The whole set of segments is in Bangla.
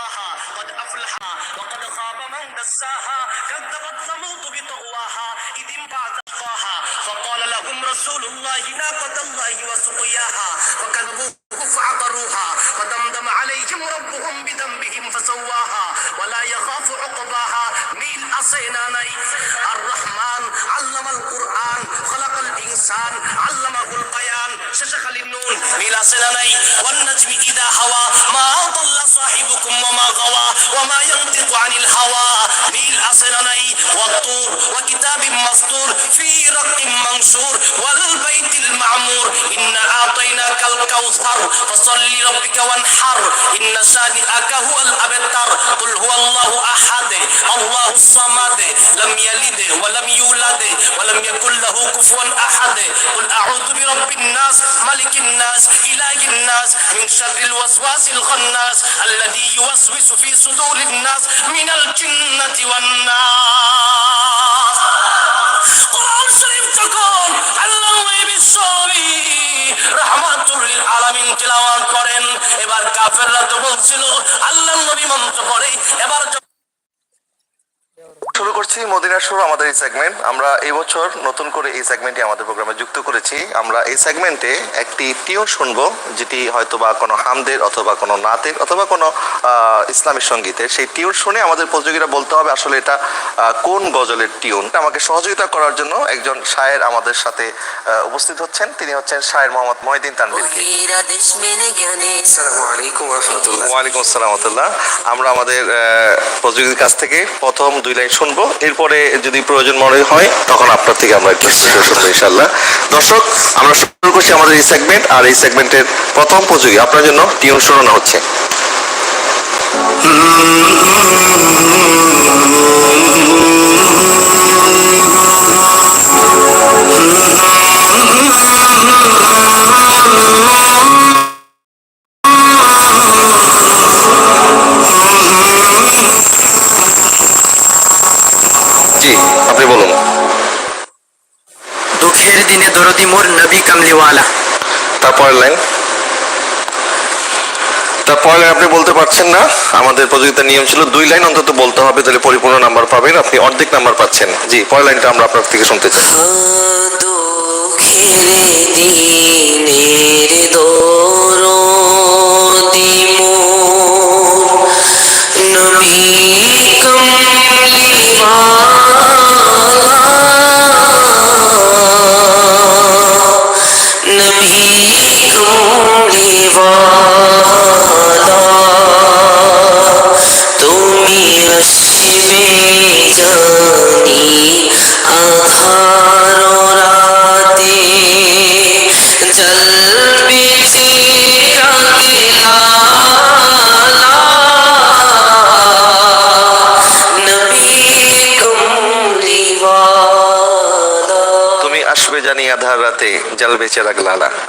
سواها قد أفلح وقد خاب من دساها كذبت ثمود بطغواها إذ انبعث فقال لهم رسول الله ناقة الله وسقياها فكذبوه فعقروها فدمدم عليهم ربهم بذنبهم فسواها ولا يخاف عقباها ميل أصينا الرحمن علم القرآن خلق الإنسان علمه البيان ششخ النون ميل أصينا والنجم إذا هوى ما ضل صاحبكم ইয়ানতিকু আনিল হাওয়া মিল আছে না নাই ওয়াতুর ওয়া কিতাবিম মাসতুর ফি রাক্কিম মানশুর ওয়াল বাইতিল মা'মুর ইন্না আতাইনাকাল কাউসার ফসল্লি লিরাব্বিকা ওয়ানহার ইন্না শানিআকা সামাদ لم يلد ولم يولد ولم يكن له كفوا احد قل اعوذ برب الناس ملك الناس اله الناس من شر الوسواس الخناس الذي يوسوس في صدور الناس من الجنه والناس কোরআন শরীফ যখন আল্লাহ বিশ্বনবী রহমাতুল লিল আলামিন তিলাওয়াত করেন এবার কাফেররা তো বলছিল আল্লাহ নবী মন্ত্র পড়ে এবার যখন শুরু করছি মদিনার সুর আমাদের এই সেগমেন্ট আমরা এই বছর নতুন করে এই সেগমেন্টটি আমাদের প্রোগ্রামে যুক্ত করেছি। আমরা এই সেগমেন্টে একটি টিউন শুনব যেটি হয়তো বা কোনো হামদের অথবা কোনো নাতের অথবা কোনো ইসলামী সঙ্গীতের। সেই টিউন শুনে আমাদের প্রতিযোগীরা বলতে হবে আসলে এটা কোন গজলের টিউন আমাকে সহযোগিতা করার জন্য একজন শায়ের আমাদের সাথে উপস্থিত হচ্ছেন। তিনি হচ্ছেন শায়ের মোহাম্মদ মহিদিন ওয়ালাইকুম আসসালাম আমরা আমাদের প্রতিযোগীর কাছ থেকে প্রথম দুই লাইন শুনব এরপরে যদি প্রয়োজন মনে হয়, তখন আপনার থেকে আমরা একটু শুনব ইনশাল্লাহ দর্শক, আমরা শুরু করছি আমাদের এই সেগমেন্ট আর এই সেগমেন্টের প্রথম প্রতিযোগী আপনার জন্য টিউন শোনানো হচ্ছে। জি আপনি বলুন। দুঃখের দিনে দরদি মোর নবী কামলিওয়ালা। তারপরের লাইন। তারপরে আপনি বলতে পারছেন না। আমাদের প্রতিযোগিতার নিয়ম ছিল দুই লাইন অন্তত বলতে হবে তাহলে পরিপূর্ণ নাম্বার পাবেন। আপনি অর্ধেক নাম্বার পাচ্ছেন। জি পরের লাইনটা আমরা আপনার থেকে শুনতে চাই।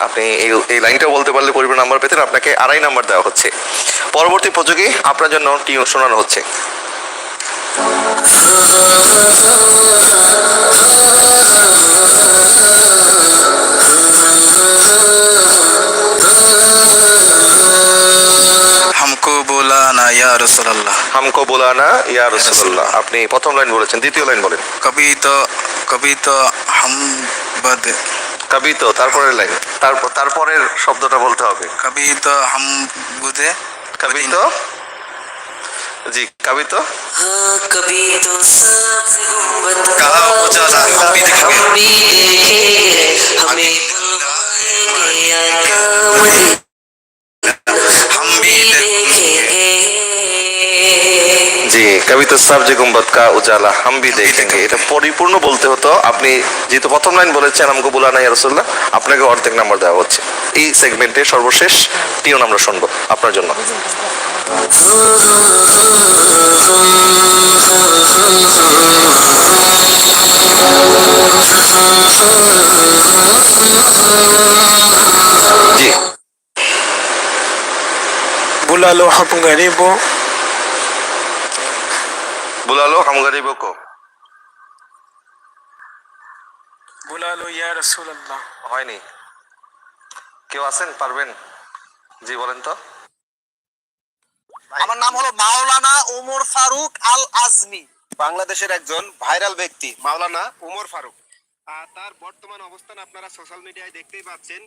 আপনি এই এই লাইনটা বলতে পারলে পরিবার নাম্বার পেতেন আপনাকে আড়াই নাম্বার দেওয়া হচ্ছে। পরবর্তী প্রযোগে আপনার জন্য টিউন শোনানো হচ্ছে। ইয়া হামকো বোলানা ইয়া রাসূলুল্লাহ। আপনি প্রথম লাইন বলেছেন দ্বিতীয় লাইন বলেন। কবি তো কবি তো হামবাদ লাইন তারপর তারপরের শব্দটা বলতে হবে कभी तो हम बुदे কবি তো জি কবি তো हाँ कभी तो सबसे गुम्बद कहा उजाला हम भी देखेंगे हम भी देखेंगे हमें बुलवाएंगे या कामद জি কবি তো সব যে গুম্বদ কা উজালা হাম ভি দেখেঙ্গে এটা পরিপূর্ণ বলতে হতো আপনি যেহেতু প্রথম লাইন বলেছেন আমাকে বুলানা ইয়া রাসূলুল্লাহ আপনাকে অর্ধেক নাম্বার দেওয়া হচ্ছে এই সেগমেন্টে সর্বশেষ টিউন আমরা শুনবো আপনার জন্য জি बुला लो হামগারি বকো বুলালো ইয়া রাসূলুল্লাহ হয়নি কেউ আছেন? পারবেন? জি বলেন তো। আমার নাম হলো মাওলানা ওমর ফারুক আল আজমি বাংলাদেশের একজন ভাইরাল ব্যক্তি মাওলানা ওমর ফারুক। তার বর্তমান অবস্থান আপনারা সোশ্যাল মিডিয়ায় দেখতেই পাচ্ছেন।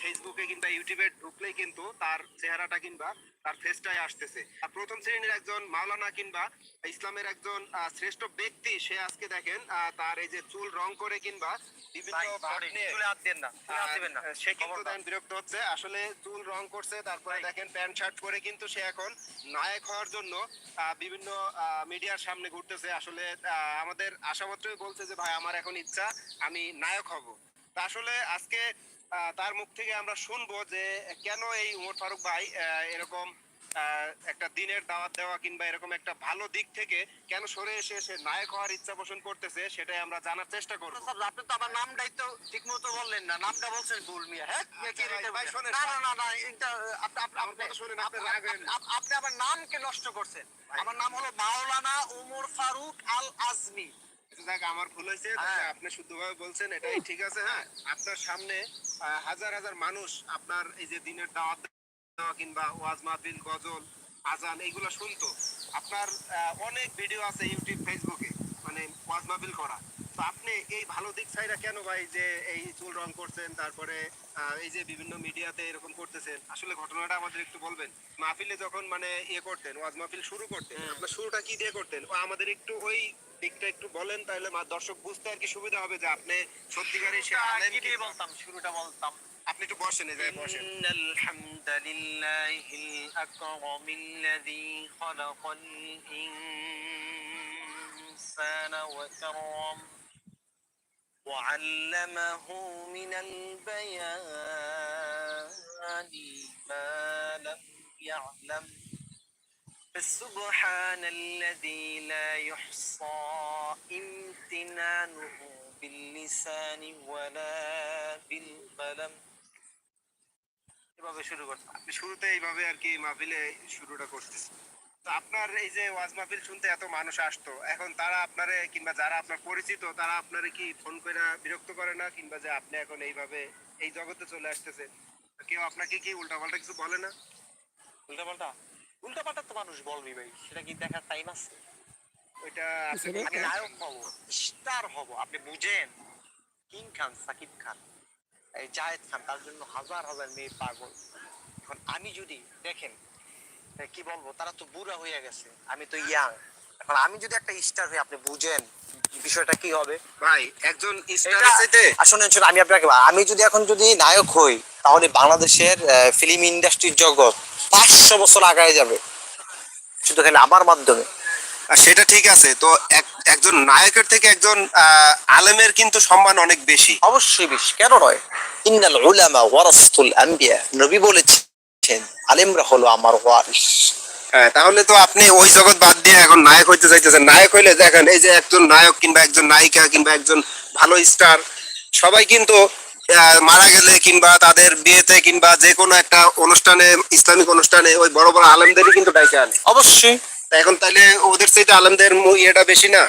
ফেসবুকে কিংবা ইউটিউবে ঢুকলেই কিন্তু তার চেহারাটা কিংবা তার ফেসটাই আসতেছে। আর প্রথম শ্রেণির একজন মাওলানা কিংবা ইসলামের একজন শ্রেষ্ঠ ব্যক্তি সে আজকে দেখেন তার এই যে চুল রং করে কিংবা সে কিন্তু বিরক্ত হচ্ছে। আসলে চুল রং করছে তারপরে দেখেন প্যান্ট শার্ট পরে কিন্তু সে এখন নায়ক হওয়ার জন্য বিভিন্ন মিডিয়ার সামনে ঘুরতেছে। আসলে আহ, আমাদের আশামাত্রই বলছে যে ভাই আমার এখন ইচ্ছা আমি নায়ক হব। তা আসলে আজকে তার মুখ থেকে আমরা শুনব যে কেন এই উমর ফারুক ভাই এরকম একটা দিনের দাওয়াত দেওয়া কিংবা এরকম একটা ভালো দিক থেকে কেন সরে এসে সে নায়ক হওয়ার ইচ্ছা পোষণ করতেছে সেটাই আমরা জানার চেষ্টা করব। আপনি তো আমার নামটাই তো ঠিক মতো বললেন না নামটা বলছেন ভুল মিয়া। হ্যাঁ আচ্ছা ভাই, শোনেন, না না না না এটা আপনি আমার নামকে নষ্ট করছেন। আমার নাম হলো মাওলানা ওমর ফারুক আল আজমি যাক আমার ভুল হয়েছে হ্যাঁ। আপনি শুদ্ধভাবে বলছেন এটাই ঠিক আছে হ্যাঁ? আপনার সামনে হাজার হাজার মানুষ আপনার এই যে দিনের দাওয়াত দেওয়া কিংবা ওয়াজ মাহফিল গজল আজান এইগুলো শুনতো। আপনার অনেক ভিডিও আছে ইউটিউব ফেসবুকে মানে ওয়াজ মাহফিল করা। তো আপনি এই ভালো দিক ছাইরা কেন ভাই যে এই চুল রং করছেন তারপরে এই যে বিভিন্ন মিডিয়াতে এরকম করতেছেন আসলে ঘটনাটা আমাদের একটু বলবেন? মাহফিলে যখন মানে ইয়ে করতেন ওয়াজ মাহফিল শুরু করতেন হ্যাঁ। আপনার শুরুটা কি দিয়ে করতেন? ও আমাদের একটু ওই দিকটা একটু বলেন তাহলে দর্শক বুঝতে আর কি সুবিধা হবে যে আপনি সত্যিকারই সে আলেম কি বলতাম? শুরুটা বলতাম। আপনি একটু বসেন এই জায়গায় বসেন। ইন্নাল হামদালিল্লাহিল আকরামিল্লাযী খলাকাল ইনসানা ওয়া কারাম وعلمه من البيان ما لم يعلم فسبحان الذي لا يحصى امتنانه باللسان ولا بالقلم এভাবে শুরু করতাম আপনি শুরুতে এইভাবে আর কি মাহফিলে শুরুটা করতেছেন তো আপনার এই যে ওয়াজ মাহফিল শুনতে এত মানুষ আসতো এখন তারা আপনারে কিংবা যারা আপনার পরিচিত তারা আপনারে কি ফোন করে বিরক্ত করে না? কিংবা যে আপনি এখন এইভাবে এই জগতে চলে আসতেছেন কেউ আপনাকে কি উল্টাপাল্টা কিছু বলে না? উল্টাপাল্টা? উল্টাপাল্টা তো মানুষ বলবি ভাই সেটা কি দেখার টাইম আছে? ওইটা আপনি আমি নায়ক হব স্টার হব আপনি বুঝেন। কিং খান সাকিব খান এই জায়েদ খান তার জন্য হাজার হাজার মেয়ে পাগল। এখন আমি যদি দেখেন কি বলব? তারা তো বুড়া হয়ে গেছে। আমি তো ইয়াং এখন আমি যদি একটা স্টার হই আপনি বুঝেন বিষয়টা কি হবে। ভাই একজন স্টার চাইতে আসলে শুনুন, আমি আপনাকে আমি যদি এখন যদি নায়ক হই তাহলে বাংলাদেশের ফিল্ম ইন্ডাস্ট্রির জগৎ পাঁচশো বছর আগায় যাবে। শুধু খালি আমার মাধ্যমে। আর সেটা ঠিক আছে তো এক- একজন নায়কের থেকে একজন আলেমের কিন্তু সম্মান অনেক বেশি। অবশ্যই বেশ। কেন নয়? ইন্নাল উলামা ওয়ারাসতুল আম্বিয়া নবী বলেছেন আলেমরা হলো আমার ওয়ারিস হ্যাঁ তাহলে তো আপনি ওই জগৎ বাদ দিয়ে এখন নায়ক হইতে চাইতেছেন। নায়ক হইলে দেখেন এই যে একজন নায়ক কিংবা একজন নায়িকা কিংবা একজন ভালো স্টার সবাই কিন্তু মারা গেলে কিংবা তাদের বিয়েতে কিংবা যে কোনো একটা অনুষ্ঠানে ইসলামিক অনুষ্ঠানে ওই বড় বড় আলেমদেরই কিন্তু ডাইকে আনে। অবশ্যই। তা এখন তাহলে ওদের চাইতে আলেমদের ইয়েটা বেশি না?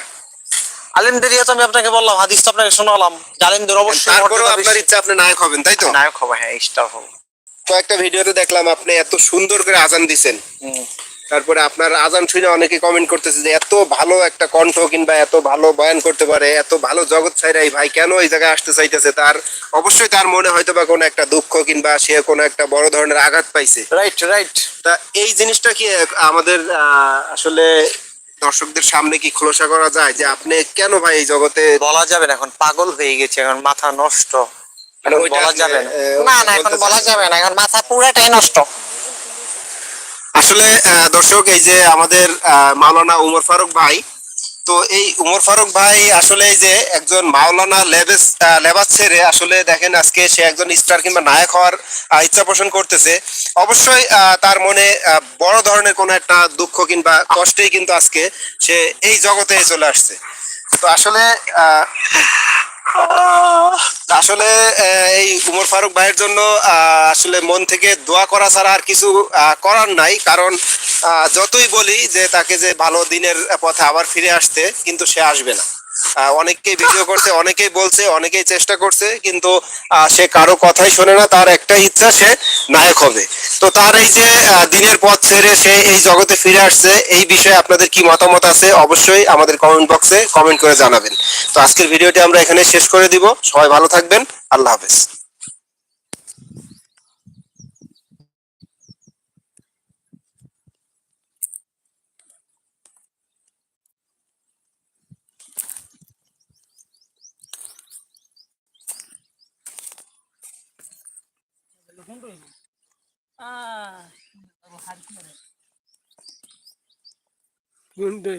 আলেমদের ইয়ে তো আমি আপনাকে বললাম হাদিস তো আপনাকে শোনালাম। আলেমদের অবশ্যই তারপরেও আপনার ইচ্ছা আপনি নায়ক হবেন তাই তো? নায়ক হবে হ্যাঁ স্টার হব। কয়েকটা ভিডিওতে দেখলাম আপনি এত সুন্দর করে আজান দিছেন। তারপরে আপনার আজান শুনে অনেকে কমেন্ট করতেছে যে এত ভালো একটা কণ্ঠ কিংবা এত ভালো বয়ান করতে পারে এত ভালো জগৎ ছাইরা এই ভাই কেন এই জায়গায় আসতে চাইতেছে? তার অবশ্যই তার মনে হয়তো বা কোনো একটা দুঃখ কিংবা সে কোনো একটা বড় ধরনের আঘাত পাইছে। রাইট রাইট তা এই জিনিসটা কি আমাদের আসলে দর্শকদের সামনে কি খোলসা করা যায় যে আপনি কেন ভাই এই জগতে বলা যাবে না এখন পাগল হয়ে গেছে এখন মাথা নষ্ট। মানে বলা যাবে না। না না এখন বলা যাবে না এখন মাথা পুরাটাই নষ্ট। আসলে দর্শক এই যে আমাদের মাওলানা উমর ফারুক ভাই তো এই উমর ফারুক ভাই আসলে এই যে একজন মাওলানা লেবেস লেবাস ছেড়ে আসলে দেখেন আজকে সে একজন স্টার কিংবা নায়ক হওয়ার ইচ্ছা পোষণ করতেছে। অবশ্যই আহ, তার মনে বড় ধরনের কোনো একটা দুঃখ কিংবা কষ্টেই কিন্তু আজকে সে এই জগতে চলে আসছে। তো আসলে আহ, আসলে এই উমর ফারুক ভাইয়ের জন্য আসলে মন থেকে দোয়া করা ছাড়া আর কিছু করার নাই। কারণ যতই বলি যে তাকে যে ভালো দিনের পথে আবার ফিরে আসতে, কিন্তু সে আসবে না। অনেকেই ভিডিও করছে, অনেকেই বলছে, অনেকেই চেষ্টা করছে, কিন্তু সে কারও কথাই শোনে না, তার একটা ইচ্ছা, সে নায়ক হবে। তো তার এই যে দিনের পথ ছেড়ে সে এই জগতে ফিরে আসছে, এই বিষয়ে আপনাদের কি মতামত আছে, অবশ্যই আমাদের কমেন্ট বক্সে কমেন্ট করে জানাবেন। তো আজকের ভিডিওটি আমরা এখানে শেষ করে দিব। সবাই ভালো থাকবেন। আল্লাহ হাফেজ। கொண்டு வைக்கும் ஆ ஒரு ஹரிசி குண்டு